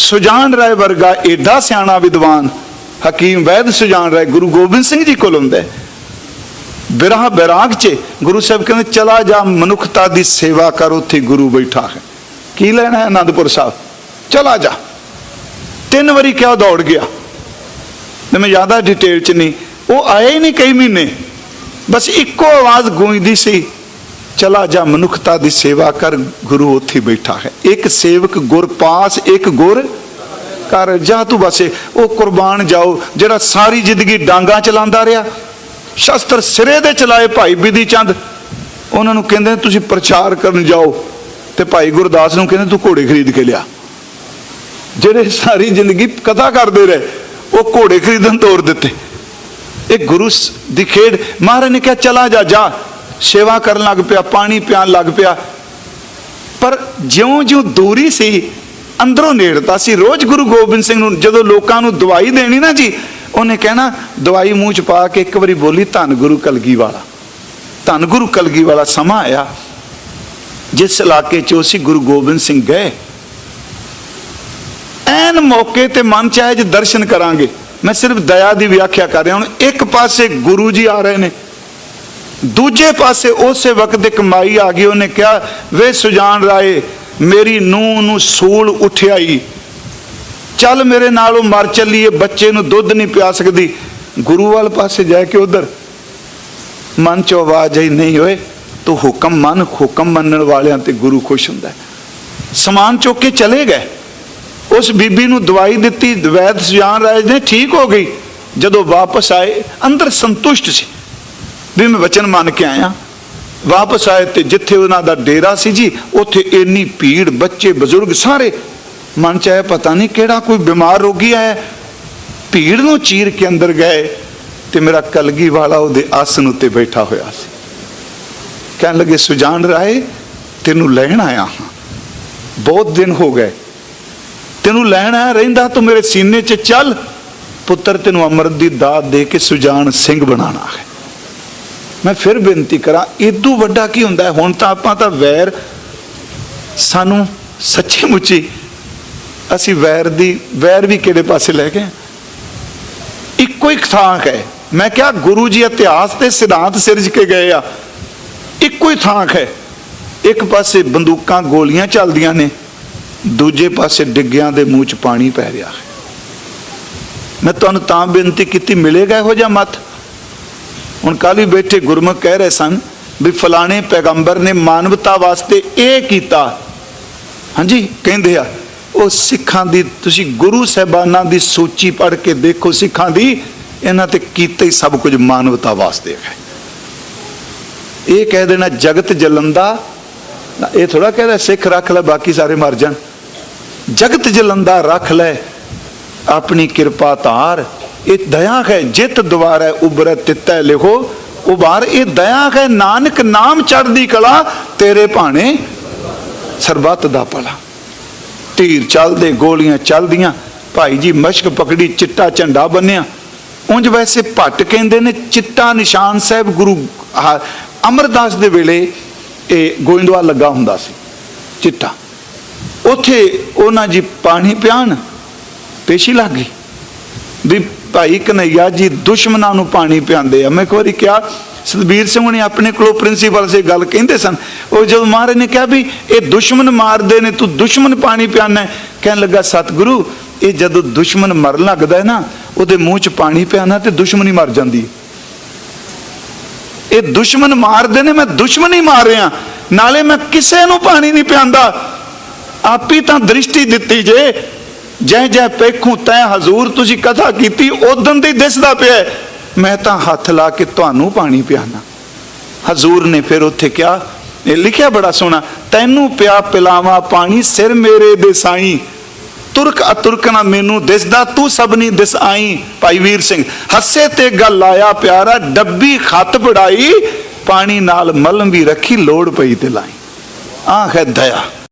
ਸੁਜਾਨ ਰਾਏ ਵਰਗਾ ਏਡਾ ਸਿਆਣਾ ਵਿਦਵਾਨ ਹਕੀਮ ਵੈਦ ਸੁਜਾਨ ਰਾਏ ਗੁਰੂ ਗੋਬਿੰਦ ਸਿੰਘ ਜੀ ਕੋਲ ਹੁੰਦਾ ਹੈ। ਬਿਰਹਾ ਬੈਰਾਗ ਚ ਗੁਰੂ ਸਾਹਿਬ ਕਹਿੰਦੇ, ਚਲਾ ਜਾ ਮਨੁੱਖਤਾ ਦੀ ਸੇਵਾ ਕਰ, ਉੱਥੇ ਗੁਰੂ ਬੈਠਾ ਹੈ। ਕੀ ਲੈਣਾ ਹੈ ਆਨੰਦਪੁਰ ਸਾਹਿਬ? ਚਲਾ ਜਾ। ਤਿੰਨ ਵਾਰੀ ਕਿਹਾ ਦੌੜ ਗਿਆ। ਤੇ ਮੈਂ ਜ਼ਿਆਦਾ ਡਿਟੇਲ ਚ ਨਹੀਂ। ਉਹ ਆਏ ਹੀ ਨਹੀਂ ਕਈ ਮਹੀਨੇ। ਬਸ ਇੱਕੋ ਆਵਾਜ਼ ਗੂੰਜਦੀ ਸੀ। ਚਲਾ ਜਾ, ਮਨੁੱਖਤਾ ਦੀ ਸੇਵਾ ਕਰ, ਗੁਰੂ ਉੱਥੇ ਬੈਠਾ ਹੈ। ਇੱਕ ਸੇਵਕ ਗੁਰ ਪਾਸ, ਇੱਕ ਗੁਰ ਕਰ ਜਾ ਤੂੰ ਬਸੇ ਉਹ ਕੁਰਬਾਨ ਜਾਓ, ਜਿਹੜਾ ਸਾਰੀ ਜ਼ਿੰਦਗੀ ਡਾਂਗਾ ਚਲਾਉਂਦਾ ਰਿਹਾ। ਸ਼ਸਤਰ ਸਿਰੇ ਦੇ ਚਲਾਏ ਭਾਈ ਬਿਧੀ ਚੰਦ। ਉਹਨਾਂ ਨੂੰ ਕਹਿੰਦੇ, ਤੁਸੀਂ ਪ੍ਰਚਾਰ ਕਰਨ ਜਾਓ। ਤੇ ਭਾਈ ਗੁਰਦਾਸ ਨੂੰ ਕਹਿੰਦੇ, ਤੂੰ ਘੋੜੇ ਖਰੀਦ ਕੇ ਲਿਆ। ਜਿਹੜੇ ਸਾਰੀ ਜ਼ਿੰਦਗੀ ਕਥਾ ਕਰਦੇ ਰਹੇ, ਉਹ ਘੋੜੇ ਖਰੀਦਣ ਤੋਰ ਦਿੱਤੇ। ਇਹ ਗੁਰੂ ਦੀ ਖੇਡ, ਮਹਾਰਾਜ ਨੇ ਕਿਹਾ, ਚਲਾ ਜਾ ਜਾ। ਸੇਵਾ ਕਰਨ ਲੱਗ ਪਿਆ, ਪਾਣੀ ਪਿਆਣ ਲੱਗ ਪਿਆ। ਪਰ ਜਿਉਂ-ਜਿਉਂ ਦੂਰੀ ਸੀ, ਅੰਦਰੋਂ ਨੇੜਤਾ ਸੀ। ਰੋਜ਼ ਗੁਰੂ ਗੋਬਿੰਦ ਸਿੰਘ ਨੂੰ ਜਦੋਂ ਲੋਕਾਂ ਨੂੰ ਦਵਾਈ ਦੇਣੀ ਨਾ ਜੀ, ਉਹਨੇ ਕਹਿਣਾ, ਦਵਾਈ ਮੂੰਹ ਚ ਪਾ ਕੇ ਇੱਕ ਵਾਰੀ ਬੋਲੀ, ਧੰਨ ਗੁਰੂ ਕਲਗੀ ਵਾਲਾ ਧੰਨ ਗੁਰੂ ਕਲਗੀ ਵਾਲਾ ਸਮਾਂ ਆਇਆ, ਜਿਸ ਇਲਾਕੇ 'ਚ ਅਸੀਂ ਗੁਰੂ ਗੋਬਿੰਦ ਸਿੰਘ ਗਏ। ਐਨ ਮੌਕੇ ਤੇ ਮਨ ਚ ਆਇਆ ਜੇ ਦਰਸ਼ਨ ਕਰਾਂਗੇ। ਮੈਂ ਸਿਰਫ ਦਇਆ ਦੀ ਵਿਆਖਿਆ ਕਰ ਰਿਹਾ, ਹੁਣ ਇੱਕ ਪਾਸੇ ਗੁਰੂ ਜੀ ਆ ਰਹੇ ਨੇ ਦੂਜੇ ਪਾਸੇ ਉਸੇ ਵਕਤ ਇੱਕ ਮਾਈ ਆ ਗਈ, ਉਹਨੇ ਕਿਹਾ, ਵੇ ਸੁਜਾਨ ਰਾਏ, ਮੇਰੀ ਨੂੰਹ ਨੂੰ ਸੂਲ ਉਠਿਆਈ। ਚੱਲ ਮੇਰੇ ਨਾਲ ਉਹ ਮਰ ਚੱਲੀਏ, ਬੱਚੇ ਨੂੰ ਦੁੱਧ ਨਹੀਂ ਪਿਆ ਸਕਦੀ। ਗੁਰੂ ਵਾਲ ਪਾਸੇ ਜਾ ਕੇ ਉਧਰ? ਮਨ ਚ ਆਵਾਜ਼ ਆਈ, ਨਹੀਂ ਹੋਏ ਤੂੰ ਹੁਕਮ ਮੰਨ, ਹੁਕਮ ਮੰਨਣ ਵਾਲਿਆਂ ਤੇ ਗੁਰੂ ਖੁਸ਼ ਹੁੰਦਾ ਸਮਾਨ ਚੁੱਕ ਕੇ ਚਲੇ ਗਏ। ਉਸ ਬੀਬੀ ਨੂੰ ਦਵਾਈ ਦਿੱਤੀ ਦਵੈਦ ਸੁਜਾਨ ਰਾਜ ਨੇ ਠੀਕ ਹੋ ਗਈ। ਜਦੋਂ ਵਾਪਸ ਆਏ, ਅੰਦਰ ਸੰਤੁਸ਼ਟ ਸੀ। ਵੀ ਮੈਂ ਵਚਨ ਮੰਨ ਕੇ ਆਇਆ। ਵਾਪਸ ਆਏ ਤੇ ਜਿੱਥੇ ਉਹਨਾਂ ਦਾ ਡੇਰਾ ਸੀ ਜੀ, ਉੱਥੇ ਇੰਨੀ ਭੀੜ, ਬੱਚੇ, ਬਜ਼ੁਰਗ ਸਾਰੇ ਮਨ ਚ ਆਇਆ, ਪਤਾ ਨਹੀਂ ਕਿਹੜਾ ਕੋਈ ਬਿਮਾਰ ਰੋਗੀ ਆਇਆ। ਭੀੜ ਨੂੰ ਚੀਰ ਕੇ ਅੰਦਰ ਗਏ ਤੇ ਮੇਰਾ ਕਲਗੀ ਵਾਲਾ ਉਹਦੇ ਆਸਨ ਉੱਤੇ ਬੈਠਾ ਹੋਇਆ ਸੀ। ਕਹਿਣ ਲੱਗੇ, ਸੁਜਾਨ ਰਾਏ, ਤੈਨੂੰ ਲੈਣ ਆਇਆ ਹਾਂ। ਬਹੁਤ ਦਿਨ ਹੋ ਗਏ। ਤੈਨੂੰ ਲੈਣ ਆਇਆ, ਰਹਿੰਦਾ ਤੂੰ ਮੇਰੇ ਸੀਨੇ 'ਚ ਚੱਲ। ਪੁੱਤਰ, ਤੈਨੂੰ ਅੰਮ੍ਰਿਤ ਦੀ ਦਾਤ ਦੇ ਕੇ ਸੁਜਾਨ ਸਿੰਘ ਬਣਾਉਣਾ ਹੈ। ਮੈਂ ਫਿਰ ਬੇਨਤੀ ਕਰਾਂ ਇਦੋਂ ਵੱਡਾ ਕੀ ਹੁੰਦਾ ਹੈ? ਹੁਣ ਤਾਂ ਆਪਾਂ ਤਾਂ ਵੈਰ ਸਾਨੂੰ ਸੱਚੀ ਮੁੱਚੀ ਅਸੀਂ ਵੈਰ ਦੀ, ਵੈਰ ਵੀ ਕਿਹੜੇ ਪਾਸੇ ਲੈ ਗਏ? ਇੱਕੋ ਇੱਕ ਥਾਂ ਹੈ। ਮੈਂ ਕਿਹਾ ਗੁਰੂ ਜੀ ਇਤਿਹਾਸ ਤੇ ਸਿਧਾਂਤ ਸਿਰਜ ਕੇ ਗਏ ਆ। ਇੱਕੋ ਹੀ ਥਾਂ ਹੈ। ਇੱਕ ਪਾਸੇ ਬੰਦੂਕਾਂ ਗੋਲੀਆਂ ਚੱਲਦੀਆਂ ਨੇ, ਦੂਜੇ ਪਾਸੇ ਡਿੱਗਿਆਂ ਦੇ ਮੂੰਹ 'ਚ ਪਾਣੀ ਪੈ ਰਿਹਾ ਹੈ। ਮੈਂ ਤੁਹਾਨੂੰ ਤਾਂ ਬੇਨਤੀ ਕੀਤੀ, ਮਿਲੇਗਾ ਇਹੋ ਜਿਹਾ ਮਤ? ਹੁਣ ਕੱਲ੍ਹ ਹੀ ਬੈਠੇ ਗੁਰਮੁਖ ਕਹਿ ਰਹੇ ਸਨ ਵੀ ਫਲਾਣੇ ਪੈਗੰਬਰ ਨੇ ਮਾਨਵਤਾ ਵਾਸਤੇ ਇਹ ਕੀਤਾ। ਹਾਂਜੀ ਕਹਿੰਦੇ ਆ ਉਹ ਸਿੱਖਾਂ ਦੀ ਤੁਸੀਂ ਗੁਰੂ ਸਾਹਿਬਾਨਾਂ ਦੀ ਸੂਚੀ ਪੜ੍ਹ ਕੇ ਦੇਖੋ ਸਿੱਖਾਂ ਦੀ ਇਹਨਾਂ ਤੇ ਕੀਤਾ ਹੀ ਸਭ ਕੁਝ ਮਾਨਵਤਾ ਵਾਸਤੇ ਹੈ। ਇਹ ਕਹਿ ਦੇਣਾ ਜਗਤ ਜਲੰਦਾ ਨਾ, ਇਹ ਥੋੜਾ ਕਹਿੰਦਾ ਸਿੱਖ ਰੱਖ ਲੈ ਬਾਕੀ ਸਾਰੇ ਮਰ ਜਾਣ। ਜਗਤ ਜਲੰਦਾ ਰੱਖ ਲੈ ਆਪਣੀ ਕਿਰਪਾ ਧਾਰ ਇਹ ਦਇਆ ਹੈ ਜਿਤ ਦੁਆਰੈ ਉਬਰੈ ਤਿੱਤੈ ਲਿਖੋ ਉਬਾਰ ਇਹ ਦਇਆ ਹੈ ਨਾਨਕ ਨਾਮ ਚੜਦੀ ਕਲਾ ਤੇਰੇ ਭਾਣੇ ਸਰਬੱਤ ਦਾ ਭਲਾ। ਤੀਰ ਚੱਲਦੇ ਗੋਲੀਆਂ ਚੱਲਦੀਆਂ ਭਾਈ ਜੀ ਮਸ਼ਕ ਪਕੜੀ ਚਿੱਟਾ ਝੰਡਾ ਬੰਨਿਆ। ਉਂਝ ਵੈਸੇ ਭੱਟ ਕਹਿੰਦੇ ਨੇ ਚਿੱਟਾ ਨਿਸ਼ਾਨ ਸਾਹਿਬ ਗੁਰੂ ਆਹ, ਅਮਰਦਾਸ ਦੇ ਵੇਲੇ ਇਹ ਗੋਇੰਦਵਾਲ ਲੱਗਾ ਹੁੰਦਾ ਸੀ ਚਿੱਟਾ। ਉਥੇ ਉਹਨਾਂ ਜੀ ਪਾਣੀ ਪਿਆਣ ਪੇਸ਼ੀ ਲੱਗ ਗਈ ਵੀ ਭਾਈ ਕਨਈਆ ਜੀ ਦੁਸ਼ਮਣਾਂ ਨੂੰ ਪਾਣੀ ਪਿਆਉਂਦੇ ਆ। ਮੈਂ ਇੱਕ ਵਾਰੀ ਕਿਹਾ, ਸਤਬੀਰ ਸਿੰਘ ਨੇ ਆਪਣੇ ਕੋਲੋਂ ਪ੍ਰਿੰਸੀਪਲ ਸੇ ਗੱਲ ਕਹਿੰਦੇ ਸਨ। ਉਹ ਜਦੋਂ ਮਹਾਰਾਜ ਨੇ ਕਿਹਾ ਵੀ ਇਹ ਦੁਸ਼ਮਣ ਮਾਰਦੇ ਨੇ, ਤੂੰ ਦੁਸ਼ਮਣ ਪਾਣੀ ਪਿਆਣਾ ਕਹਿਣ ਲੱਗਾ, ਸਤਿਗੁਰੂ, ਇਹ ਜਦੋਂ ਦੁਸ਼ਮਣ ਮਰਨ ਲੱਗਦਾ ਹੈ ਨਾ, ਉਹਦੇ ਮੂੰਹ 'ਚ ਪਾਣੀ ਪਿਆਣਾ ਤੇ ਦੁਸ਼ਮਣੀ ਮਰ ਜਾਂਦੀ ਇਹ ਦੁਸ਼ਮਣ ਮਾਰਦੇ ਨੇ, ਮੈਂ ਦੁਸ਼ਮਣ ਹੀ ਮਾਰ ਰਿਹਾ। ਨਾਲੇ ਮੈਂ ਕਿਸੇ ਨੂੰ ਪਾਣੀ ਨਹੀਂ ਪਿਆਂਦਾ ਆਪੀ ਤਾਂ ਦ੍ਰਿਸ਼ਟੀ ਦਿੱਤੀ ਜੇ ਜੈ ਜੈ ਪੇਖੂ ਤੈ ਹਜ਼ੂਰ ਤੁਸੀਂ ਕਥਾ ਕੀਤੀ ਉਦੋਂ ਦੀ ਦਿਸਦਾ ਪਿਆ ਮੈਂ ਤਾਂ ਹੱਥ ਲਾ ਕੇ ਤੁਹਾਨੂੰ ਪਾਣੀ ਪਿਆਣਾ ਹਜ਼ੂਰ ਨੇ ਫਿਰ ਉੱਥੇ ਕਿਹਾ, ਇਹ ਲਿਖਿਆ ਬੜਾ ਸੋਹਣਾ, ਤੈਨੂੰ ਪਿਆ ਪਿਲਾਵਾਂ ਪਾਣੀ ਸਿਰ ਮੇਰੇ ਦੇ ਸਾਈਂ। ਤੁਰਕ ਅਤੁਰਕ ਨਾ ਮੈਨੂੰ ਦਿਸਦਾ, ਤੂੰ ਸਭਨੀ ਦਿਸ ਆਈ। ਭਾਈ ਵੀਰ ਸਿੰਘ, ਹੱਸੇ ਤੇ ਗੱਲ ਆਇਆ ਪਿਆਰਾ, ਡੱਬੀ ਖੱਤ ਪੜਾਈ ਪਾਣੀ ਨਾਲ ਮਲਮ ਵੀ ਰੱਖੀ ਲੋੜ ਪਈ ਤੇ ਲਾਈ। ਆਹ ਹੈ ਦਇਆ।